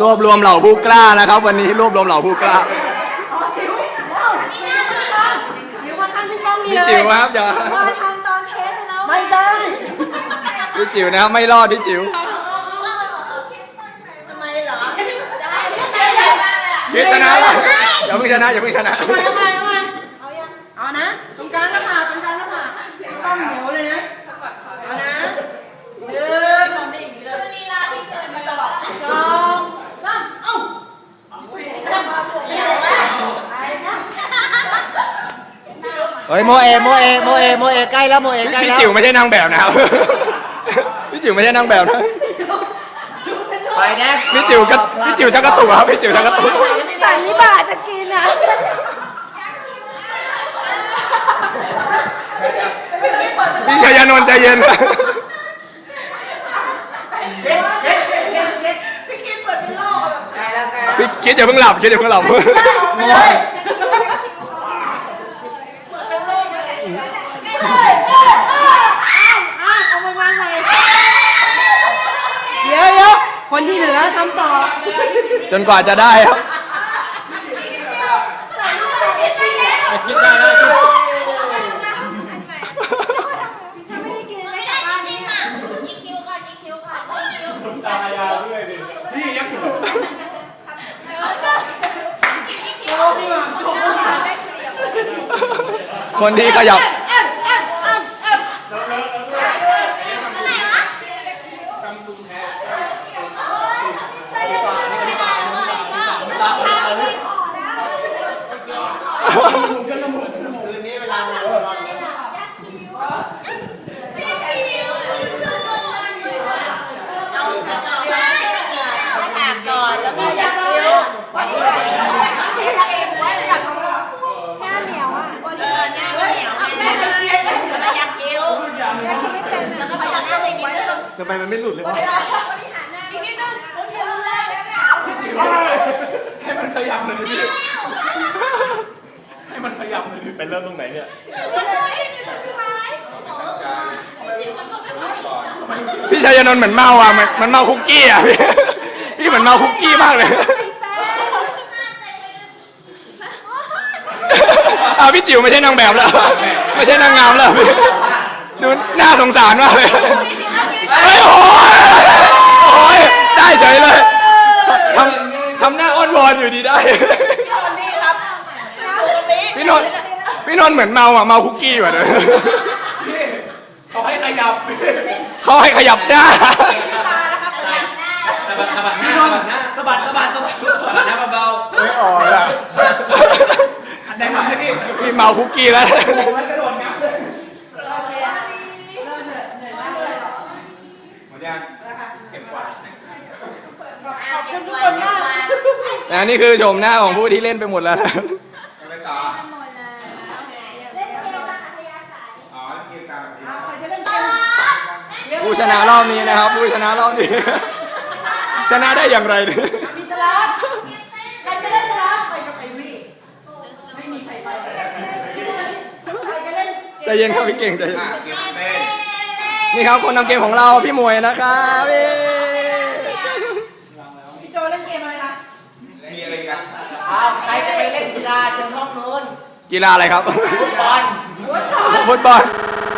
รวบรวมเหล่าผู้กล้านะครับ วันนี้รวบรวมเหล่าผู้กล้าจิ๋วมาทันพี่ป้องนี่พี่เลยจิ๋วครับอย่ามาทำตอนเทสไปแล้วไม่ได้พี่จิ๋วนะครับไม่รอดพี่จิ๋วทำไมเหรอพี่ชนะแล้วอย่าเพิ่งชนะอย่าเพิ่งชนะ ทำไมทำไมทำไมเอายังเอานะตรงกลางหน้าผากตรงกลางหน้าผากพี่ป้องเหนียวเลยนะเอานะหนึ่ง ตอนนี้อย่างนี้เลย ลีลาที่เกินไป ตลอด สองสามเอ้า เฮ้ยโมเอโมเอโมเอโมเอใกล้แล้วโมเอใกล้พี่แล้วจิ๋วไม่ใช่นางแบบนะครับ พี่จิ๋วไม่ใช่นางแบบนะไฟแดงพี่จิ๋วก็พี่จิ๋วชักกระตุกครับพี่จิ๋วชักกระตุกใส่นี่บาจะกินนะพี่ชายานนท์ใจเย็นนะพี่คิดเปิดเป็นโลกแบบใกล้แล้วใกล้แล้วพี่คิดอย่าเพิ่งหลับคิดอย่าเพิ่งหลับเปิดเป็นโลกเลย อะเอามาวางใหม่เดี๋ยวเดี๋ยว คนที่เหลือทำต่อ จนกว่าจะได้ครับไม่ได้กินอะยิงคิ้วก่อนยิงคิ้วก่อนยิงคิ้วคนที่ขยับ คืนนี้เวลาเรานอนเนี่ย ก่อนแล้วก็ยัดคิ้ววันนี้เทสเองไว้แบบหน้าเหนียวอะวันนี้หน้าเหนียวแม่จะเคี้ยวแล้วก็ยัดคิ้วยัดคิ้วไม่เป็นแล้วก็ยัดตัวเองไว้แล้วทำไมมันไม่หลุดเลยวะอีกนิดนึงแล้วเรียนรุ่นแรกให้มันขยับเลยดิให้มันขยับเลยดิเป็นเริ่มตรงไหนเนี่ยพี่ชายนนท์เหมือนเมาอะมันเมาคุกกี้อะพี่ เหมือนเมาคุกกี้มากเลยอ่าพี่จิ๋วไม่ใช่นางแบบแล้ว ไม่ใช่นางงามแล้วพี่ดูน่าสงสารมากเลยเฮ้ยโอ้ยโอ้ยได้เฉยเลยทำทำหน้าอ้อนวอนอยู่ดีได้ พี่คนนี้ครับอยู่ตรงนี้พี่นนท์พี่นนท์เหมือนเมาอะเมาคุกกี้ว่ะเลยเขาให้ขยับ เขาให้ขยับหน้าสะ บัดสะบัดหน้าสะบัดหน้าสะบัดสะบัดสะบัดสะบัดหน้าเบาไม่ออกอะแนะนำให้พี่พี่เมาคุกกี้แล้วหมดยังขอบคุณทุกคนมากนะนี่คือชมหน้าของผู้ที่เล่นไปหมดแล้วนะครับไปต่อกันหมดแล้วอ๋อเกมการเอาใครจะเล่นเกมผู้ชนะรอบนี้นะครับ ผู้ชนะรอบนี้ ชนะได้อย่างไรเนี่ยมีสลัดใครจะเล่นสลัดไปกับไอวี่ไม่มีใครไปใครจะเล่นใจเย็นครับพี่เก่งใจเย็นอะเกมเต้นนี่ครับคนนำเกมของเราพี่มวยนะครับเย้พี่โจเล่นเกมอะไรคะมีอะไรกันอ้าวใครจะไปเล่นกีฬาเชิญห้องนู้นกีฬาอะไรครับฟุตบอลฟุตบอล